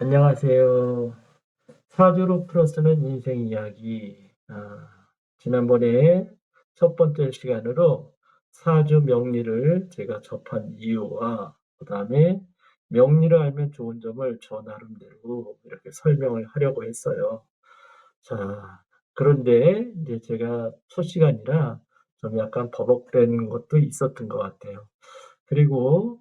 안녕하세요. 사주로 풀어쓰는 인생 이야기. 아, 지난번에 첫 번째 시간으로 사주 명리를 제가 접한 이유와 그 다음에 명리를 알면 좋은 점을 저 나름대로 이렇게 설명을 하려고 했어요. 자, 그런데 이제 제가 첫 시간이라 좀 약간 버벅된 것도 있었던 것 같아요. 그리고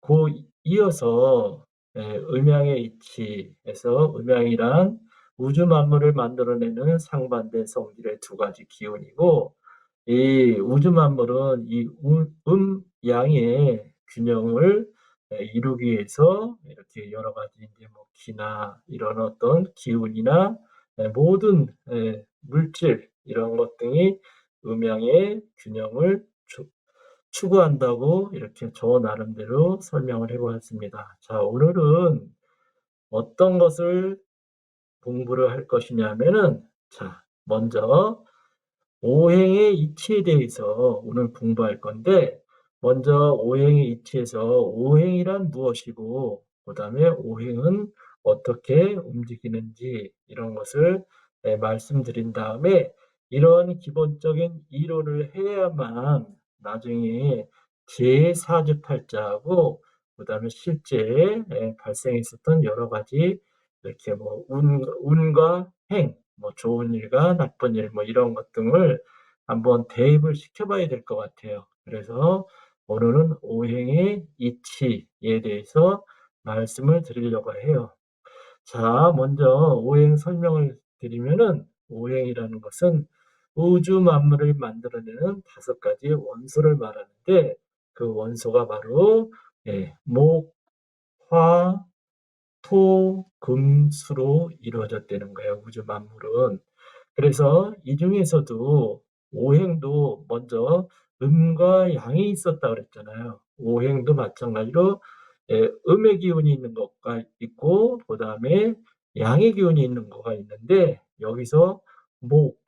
그 이어서 예, 음양의 이치에서 음양이란 우주 만물을 만들어내는 상반된 성질의 두 가지 기운이고 이 우주 만물은 이 음, 양의 균형을 예, 이루기 위해서 이렇게 여러 가지 이제 뭐 기나 이런 어떤 기운이나 예, 모든 예, 물질 이런 것 등이 음양의 균형을 추구한다고 이렇게 저 나름대로 설명을 해 보았습니다. 자, 오늘은 어떤 것을 공부를 할 것이냐면은 자, 먼저 오행의 이치에 대해서 오늘 공부할 건데 먼저 오행의 이치에서 오행이란 무엇이고 그 다음에 오행은 어떻게 움직이는지 이런 것을 네, 말씀드린 다음에 이런 기본적인 이론을 해야만 나중에 제4주팔자하고 그다음에 실제 예, 발생했었던 여러 가지 이렇게 뭐 운, 운과 행, 뭐 좋은 일과 나쁜 일, 뭐 이런 것 등을 한번 대입을 시켜봐야 될 것 같아요. 그래서 오늘은 오행의 이치에 대해서 말씀을 드리려고 해요. 자, 먼저 오행 설명을 드리면은 오행이라는 것은 우주 만물을 만들어내는 다섯 가지 원소를 말하는데 그 원소가 바로 예, 목, 화, 토, 금, 수로 이루어졌다는 거예요. 우주 만물은. 그래서 이 중에서도 오행도 먼저 음과 양이 있었다 그랬잖아요. 오행도 마찬가지로 예, 음의 기운이 있는 것과 있고 그 다음에 양의 기운이 있는 거가 있는데 여기서 목,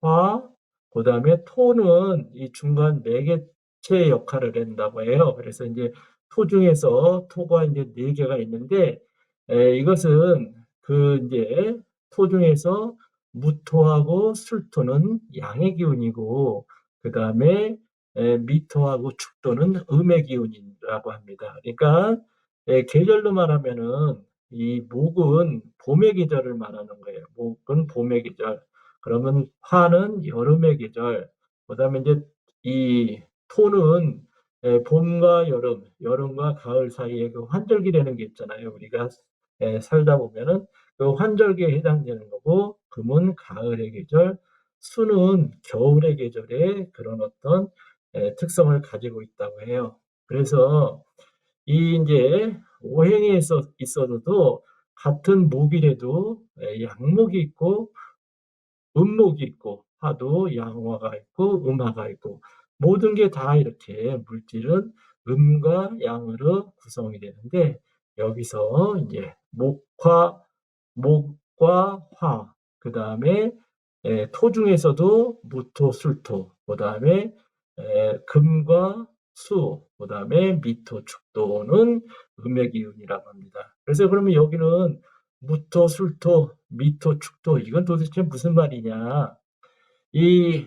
화, 그 다음에 토는 이 중간 매개체 역할을 한다고 해요. 그래서 이제 토 중에서 토가 이제 네 개가 있는데 에, 이것은 그 이제 토 중에서 무토하고 술토는 양의 기운이고 그 다음에 미토하고 축토는 음의 기운이라고 합니다. 그러니까 에, 계절로 말하면은 이 목은 봄의 계절을 말하는 거예요. 목은 봄의 계절. 그러면 화는 여름의 계절, 그 다음에 이제 이 토는 예, 봄과 여름, 여름과 가을 사이에 그 환절기라는 게 있잖아요. 우리가 예, 살다 보면은 그 환절기에 해당되는 거고, 금은 가을의 계절, 수는 겨울의 계절에 그런 어떤 예, 특성을 가지고 있다고 해요. 그래서 이 이제 오행에 있어도 같은 목이라도 양목이 있고 음목이 있고 화도 양화가 있고 음화가 있고 모든 게 다 이렇게 물질은 음과 양으로 구성이 되는데 여기서 이제 목화 목과 화 그 다음에 토 중에서도 무토 술토 그 다음에 금과 수 그 다음에 미토 축도는 음의 기운이라고 합니다. 그래서 그러면 여기는 무토, 술토, 미토, 축토 이건 도대체 무슨 말이냐? 이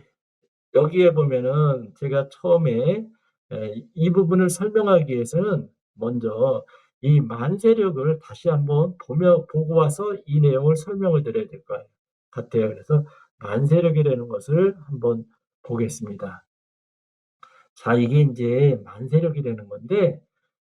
여기에 보면은 제가 처음에 이 부분을 설명하기 위해서는 먼저 이 만세력을 다시 한번 보며 보고 와서 이 내용을 설명을 드려야 될 것 같아요. 그래서 만세력이라는 것을 한번 보겠습니다. 자, 이게 이제 만세력이라는 건데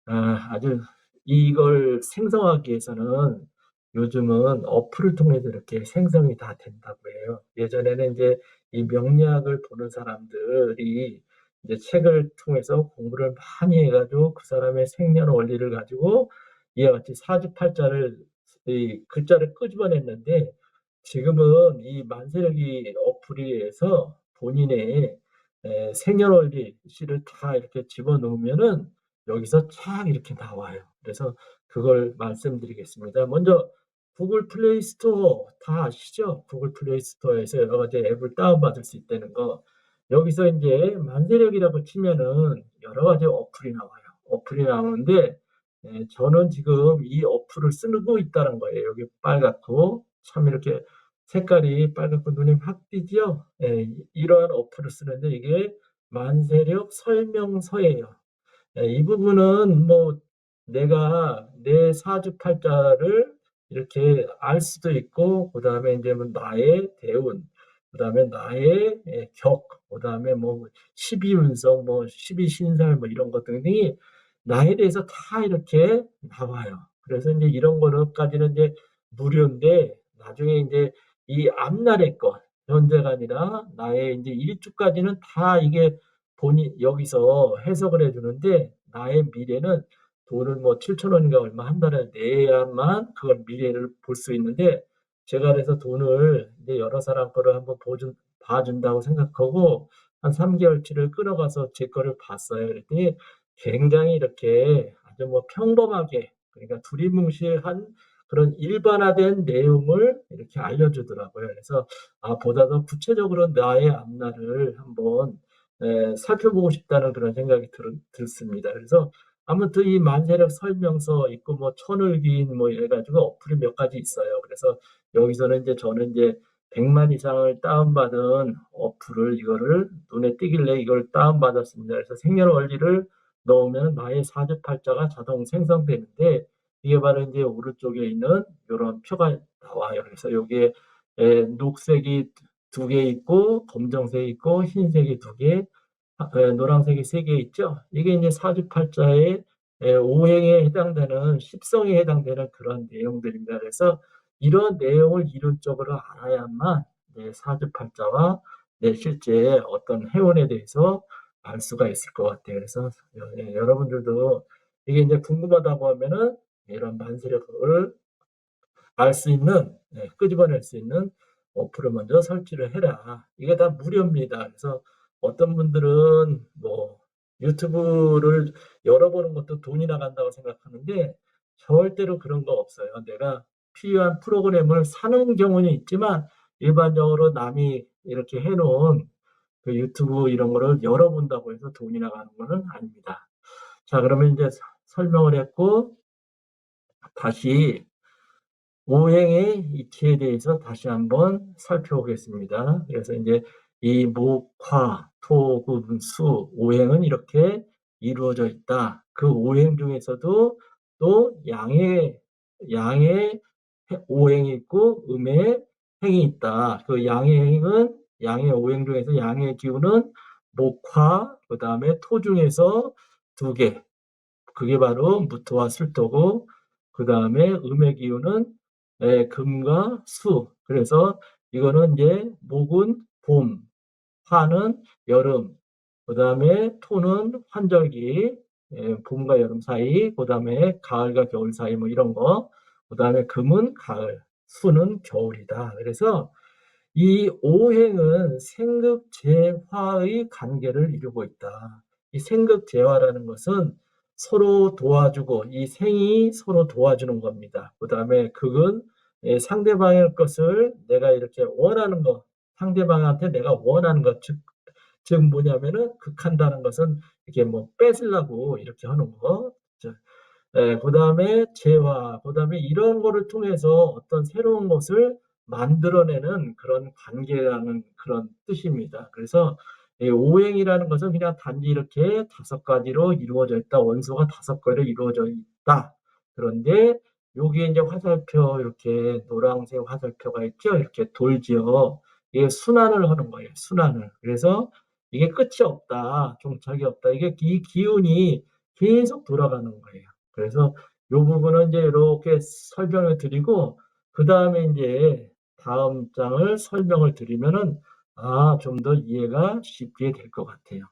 아, 아주 이걸 생성하기 위해서는 요즘은 어플을 통해서 이렇게 생성이 다 된다고 해요. 예전에는 이제 이 명리학을 보는 사람들이 이제 책을 통해서 공부를 많이 해가지고 그 사람의 생년 원리를 가지고 이와 같이 사주팔자를 이 글자를 끄집어냈는데 지금은 이 만세력이 어플에서 본인의 생년 원리 시를 다 이렇게 집어넣으면은 여기서 쫙 이렇게 나와요. 그래서 그걸 말씀드리겠습니다. 먼저 구글 플레이 스토어 다 아시죠? 구글 플레이 스토어에서 여러 가지 앱을 다운받을 수 있다는 거. 여기서 이제 만세력이라고 치면은 여러 가지 어플이 나와요. 어플이 나오는데 예 저는 지금 이 어플을 쓰고 있다는 거예요. 여기 빨갛고 참 이렇게 색깔이 빨갛고 눈에 확 띄죠? 예. 이러한 어플을 쓰는데 이게 만세력 설명서예요. 예이 부분은 뭐 내가 내 사주팔자를 이렇게 알 수도 있고 그 다음에 인제 뭐 나의 대운 그 다음에 나의 예격 그 다음에 뭐 십이운성 뭐 십이신살 뭐 이런 것들이 나에 대해서 다 이렇게 나와요. 그래서 인제 이런 거는 까지는 이제 무료인데 나중에 인제 이 앞날의 것 현재가 아니라 나의 인제 일주까지는 다 이게 본인 여기서 해석을 해 주는데 나의 미래는 돈을 뭐7,000 원인가 얼마 1 달에 내야만 그걸 미래를 볼 수 있는데 제가 그래서 돈을 이제 여러 사람 거를 한번 보준 봐 준다고 생각하고 한 3 개월치를 끊어가서 제 거를 봤어요. 그랬더니 굉장히 이렇게 아주 뭐 평범하게 그러니까 두리뭉실한 그런 일반화된 내용을 이렇게 알려주더라고요. 그래서 아 보다 더 구체적으로 나의 앞날을 한번 예 살펴보고 싶다는 그런 생각이 들 들습니다. 그래서 아무튼 이 만세력 설명서 있고 뭐 천을기인 뭐 이래 가지고 어플이 몇 가지 있어요. 그래서 여기서는 인제 저는 인제 100만 이상을 다운받은 어플을 이거를 눈에 띄길래 이걸 다운받았습니다. 그래서 생년월일을 넣으면 나의 사주팔자가 자동 생성되는데 이게 바로 인제 오른쪽에 있는 요런 표가 나와요. 그래서 여기에 예 녹색이 2개 있고 검정색이 있고 흰색이 2개 노란색이 3개 있죠? 이게 인제 사주팔자의 예 오행에 해당되는 십성에 해당되는 그런 내용들입니다. 그래서 이런 내용을 이론적으로 알아야만 내 사주팔자와 내 실제 어떤 행운에 대해서 알 수가 있을 것 같아요. 그래서 여예 여러분들도 이게 인제 궁금하다고 하면은 이런 만세력을 알 수 있는 예 끄집어낼 수 있는 어플을 먼저 설치를 해라. 이게 다 무료입니다. 그래서 어떤 분들은 뭐 유튜브를 열어보는 것도 돈이 나간다고 생각하는데 절대로 그런 거 없어요. 내가 필요한 프로그램을 사는 경우는 있지만 일반적으로 남이 이렇게 해 놓은 그 유튜브 이런 거를 열어본다고 해서 돈이 나가는 거는 아닙니다. 자 그러면 서 설명을 했고 다시 오행의 이치에 대해서 다시 한번 살펴보겠습니다. 그래서 인제 이 목, 화, 토, 금, 수 오행은 이렇게 이루어져 있다. 그 오행 중에서도 또 양의 양의 해 오행이 있고 음의 행이 있다. 그 양의 행은 양의 오행 중에서 양의 기운은 목, 화 그 다음에 토 중에서 2개 그게 바로 무토와 술토고 그 다음에 음의 기운은 예 금과 수 그래서 이거는 인제 목은 봄, 화는 여름 그 다음에 토는 환절기 예 봄과 여름 사이 그 다음에 가을과 겨울 사이 뭐 이런 거 그 다음에 금은 가을, 수는 겨울이다. 그래서 이 오행은 생극재화의 관계를 이루고 있다. 이 생극재화라는 것은 서로 도와주고 이 생이 서로 도와주는 겁니다. 그 다음에 극은 예 상대방의 것을 내가 이렇게 원하는 거 상대방한테 내가 원하는 것 즉 즉 뭐냐면은 극한다는 것은 이렇게 뭐 뺏으려고 이렇게 하는 거. 저예 그 다음에 재화 그 다음에 이런 거를 통해서 어떤 새로운 것을 만들어내는 그런 관계라는 그런 뜻입니다. 그래서 이 오행이라는 것은 그냥 단지 이렇게 5 가지로 이루어져 있다. 원소가 5 개로 이루어져 있다. 그런데 여기에 인제 화살표 이렇게 노란색 화살표가 있죠? 이렇게 돌지요. 이게 순환을 하는 거예요, 순환을. 그래서 이게 끝이 없다. 종착이 없다. 이게 이 기운이 계속 돌아가는 거예요. 그래서 요 부분은 인제 요렇게 설명을 드리고 그 다음에 인제 다음 장을 설명을 드리면은 아 좀 더 이해가 쉽게 될 것 같아요.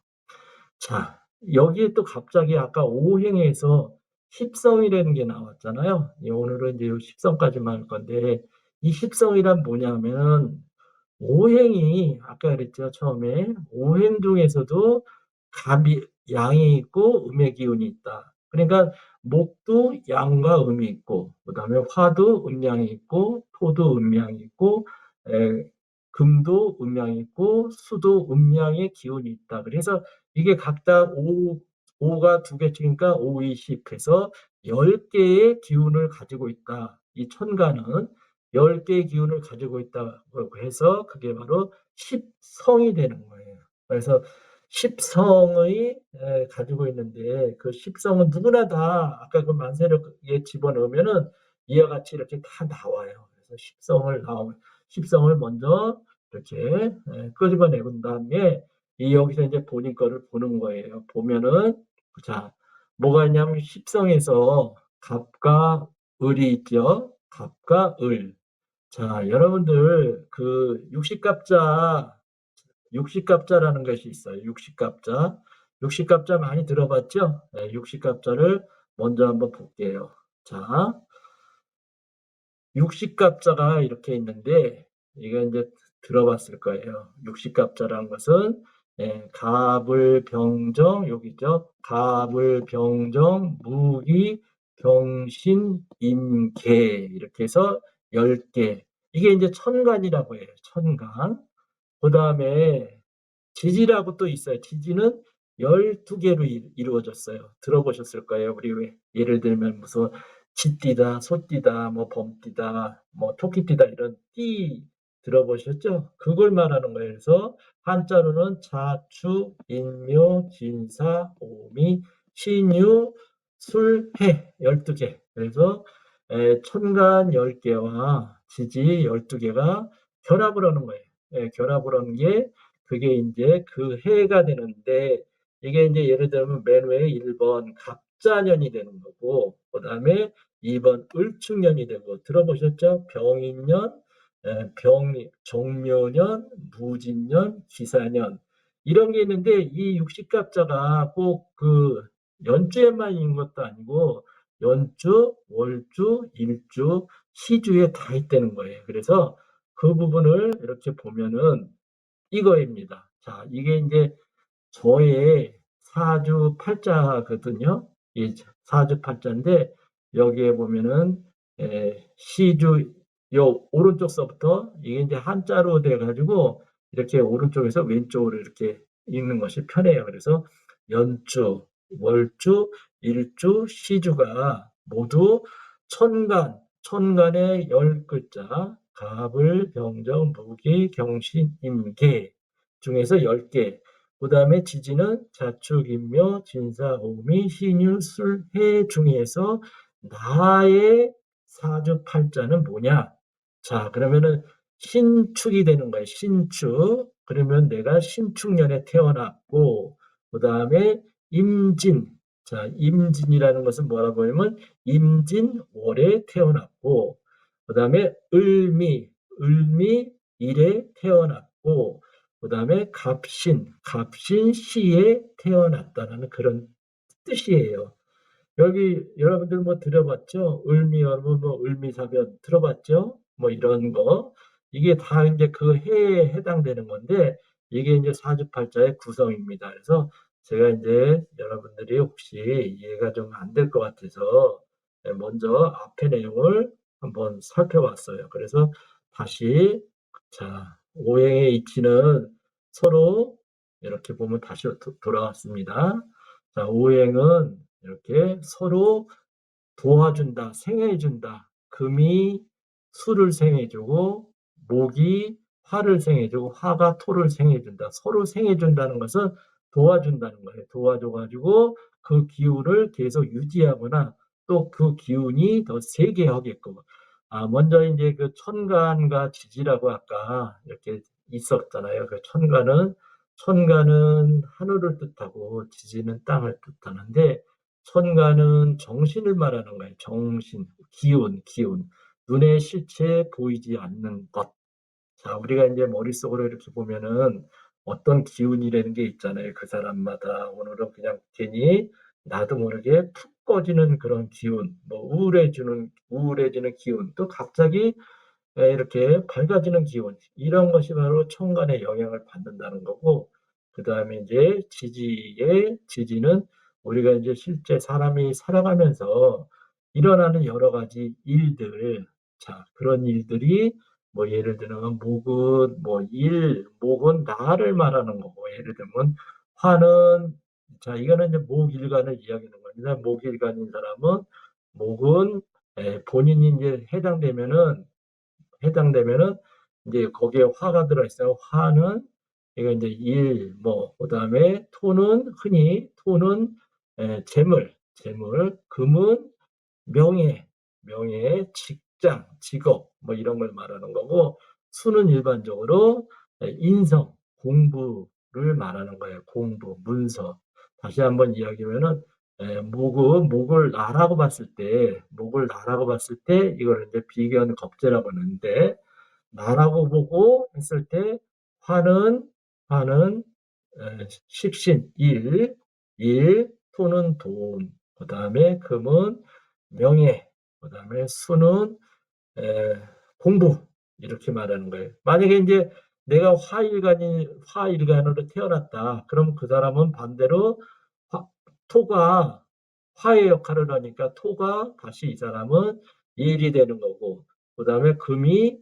자 여기에 또 갑자기 아까 오행에서 십성이라는 게 나왔잖아요. 예 오늘은 인제 요 십성까지만 할 건데 이 십성이란 뭐냐면 오행이 아까 그랬죠, 처음에. 오행 중에서도 갑이 양이 있고 음의 기운이 있다. 그러니까 목도 양과 음이 있고 그다음에 화도 음양이 있고 토도 음양이 있고 예 금도 음양이 있고 수도 음양의 기운이 있다. 그래서 이게 각각 오 오가 2 개씩이니까 5, 2, 10 해서 10 개의 기운을 가지고 있다. 이 천간은 10 개의 기운을 가지고 있다고 해서 그게 바로 십성이 되는 거예요. 그래서 십성의 에 가지고 있는데 그 십성은 누구나 다 아까 그 만세력에 집어넣으면은 이와 같이 이렇게 다 나와요. 그래서 십성을 나오 십성을 먼저 이렇게 에 끄집어내 본 다음에 이 여기서 인제 본인 거를 보는 거예요. 보면은 자 뭐가 있냐면 십성에서 갑과 을이 있죠. 갑과 을. 자 여러분들 그 육식갑자, 육식갑자라는 것이 있어요. 육식갑자. 육식갑자 많이 들어봤죠? 예 육식갑자를 먼저 한번 볼게요. 자 육식갑자가 이렇게 있는데 이게 인제 들어봤을 거예요. 육식갑자라는 것은 예 갑을 병정 여기죠. 갑을 병정 무기 병신 임계 이렇게 해서 10 개. 이게 인제 천간이라고 해요. 천간. 그 다음에 지지라고 또 있어요. 지지는 12 개로 이 이루어졌어요. 들어보셨을 거예요. 우리 왜 예를 들면 무슨 쥐띠다, 소띠다, 뭐 범띠다, 뭐 토끼띠다 이런 띠 들어보셨죠? 그걸 말하는 거예요. 그래서 한자로는 자축, 인묘, 진사, 오미, 신유, 술, 해 12 개. 그래서 에 천간 10 개와 지지 12 개가 결합을 하는 거예요. 예 결합을 한게 그게 인제 그 해가 되는데 이게 인제 예를 들면 맨 위에 1번 갑자년이 되는 거고 그다음에 2번 을축년이 되고 들어보셨죠? 병인년, 예 병이 정묘년, 무진년, 기사년 이런 게 있는데 이 육식갑자가 꼭 그 연주에만 있는 것도 아니고 연주, 월주, 일주, 시주에 다 있다는 거예요. 그래서 그 부분을 이렇게 보면은 이거입니다. 자 이게 인제 저의 사주 팔자거든요. 이 사주 팔자인데 여기에 보면은 예 시주 요 오른쪽 서부터 이게 인제 한자로 돼 가지고 이렇게 오른쪽에서 왼쪽으로 이렇게 읽는 것이 편해요. 그래서 연주, 월주, 일주, 시주가 모두 천간, 천간의 10 글자 갑을 병정 무기 경신 임계 중에서 10 개. 그 다음에 지지는 자축, 인묘, 진사, 오미, 신유, 술, 해 중에서 나의 사주 팔자는 뭐냐? 자 그러면은 신축이 되는 거예요. 신축. 그러면 내가 신축년에 태어났고 그 다음에 임진. 자 임진이라는 것은 뭐라고 하냐면 임진월에 태어났고 그 다음에 을미, 을미 일에 태어났고 그 다음에 갑신, 갑신 시에 태어났다라는 그런 뜻이에요. 여기 여러분들 뭐 들어봤죠? 을미 여러분 뭐 을미사변 들어봤죠? 뭐 이런 거. 이게 다 인제 그 해에 해당되는 건데 이게 인제 사주팔자의 구성입니다. 그래서 제가 인제 여러분들이 혹시 이해가 좀 안 될 것 같아서 예 먼저 앞에 내용을 한번 살펴봤어요. 그래서 다시 자 오행의 이치는 서로 이렇게 보면 다시 도 돌아왔습니다. 자 오행은 이렇게 서로 도와준다, 생해 준다. 금이 수를 생해 주고 목이 화를 생해 주고 화가 토를 생해 준다. 서로 생해 준다는 것은 도와준다는 거예요. 도와줘 가지고 그 기운을 계속 유지하거나 또 그 기운이 더 세게 하게끔. 아 먼저 인제 그 천간과 지지라고 아까 이렇게 있었잖아요. 그 천간은 천간은 하늘을 뜻하고 지지는 땅을 뜻하는데 천간은 정신을 말하는 거예요. 정신, 기운, 기운. 눈에 실체 보이지 않는 것. 자 우리가 인제 머릿속으로 이렇게 보면은 어떤 기운이라는 게 있잖아요. 그 사람마다 오늘은 그냥 괜히 나도 모르게 푹 꺼지는 그런 기운, 뭐 우울해지는 우울해지는 기운, 또 갑자기 예 이렇게 밝아지는 기운 이런 것이 바로 천간의 영향을 받는다는 거고 그 다음에 인제 지지의 지지는 우리가 인제 실제 사람이 살아가면서 일어나는 여러 가지 일들 자 그런 일들이 뭐 예를 들면 목은 뭐 일, 목은 나를 말하는 거고 예를 들면 화는 자 이거는 이제 목일간을 이야기하는 겁니다. 목일간인 사람은 목은 예 본인이 인제 해당되면은 해당되면은 인제 거기에 화가 들어 있어요. 화는 이거 인제 일 뭐 그다음에 토는 흔히 토는 예 재물, 재물, 금은 명예, 명예, 직 장, 직업 뭐 이런 걸 말하는 거고 수는 일반적으로 예 인성, 공부를 말하는 거예요. 공부, 문서. 다시 한번 이야기하면은 예 목은 목을 나라고 봤을 때 목을 나라고 봤을 때 이거를 인제 비견 겁재라고 하는데 나라고 보고 했을 때 화는 화는 예 식신, 일, 일, 토는 돈, 그 다음에 금은 명예, 그 다음에 수는 예 공부 이렇게 말하는 거예요. 만약에 인제 내가 화일간이 화일간으로 태어났다. 그럼 그 사람은 반대로 화 토가 화의 역할을 하니까 토가 다시 이 사람은 일이 되는 거고 그 다음에 금이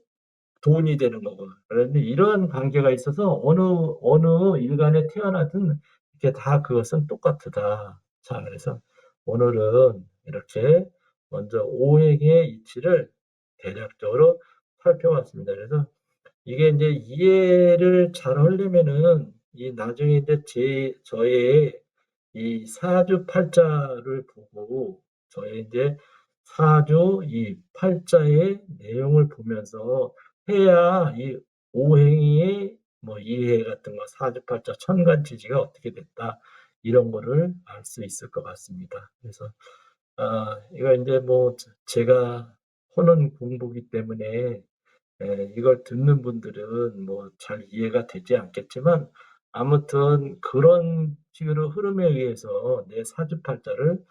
돈이 되는 거고. 그런데 이러한 관계가 있어서 어느 어느 일간에 태어나든 이게 다 그것은 똑같으다. 자 그래서 오늘은 이렇게 먼저 오행의 이치를 대략적으로 살펴봤습니다. 그래서 이게 인제 이해를 잘 하려면은 이 나중에 인제 제 저의 이 사주 팔자를 보고 저의 인제 사주 이 팔자의 내용을 보면서 해야 이 오행의 뭐 이해 같은 거 사주 팔자 천간 지지가 어떻게 됐다 이런 거를 알 수 있을 것 같습니다. 그래서 아 이거 인제 뭐제 제가 하는 공부이기 때문에 예 이걸 듣는 분들은 뭐 잘 이해가 되지 않겠지만 아무튼 그런 식으로 흐름에 의해서 내 사주팔자를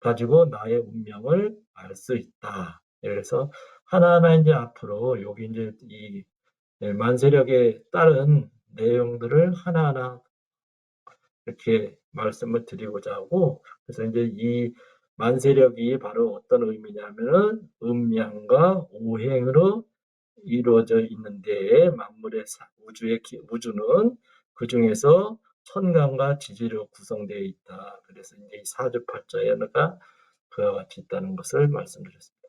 가지고 나의 운명을 알 수 있다. 예 그래서 하나하나 인제 앞으로 여기 인제 이예 만세력에 따른 내용들을 하나하나 이렇게 말씀을 드리고자 하고 그래서 인제 이 만세력이 바로 어떤 의미냐면은 음양과 오행으로 이루어져 있는 데에 만물의 사 우주의 기 우주는 그 중에서 천간과 지지로 구성되어 있다. 그래서 인제 이 사주팔자에다가 그와 같이 있다는 것을 말씀드렸습니다.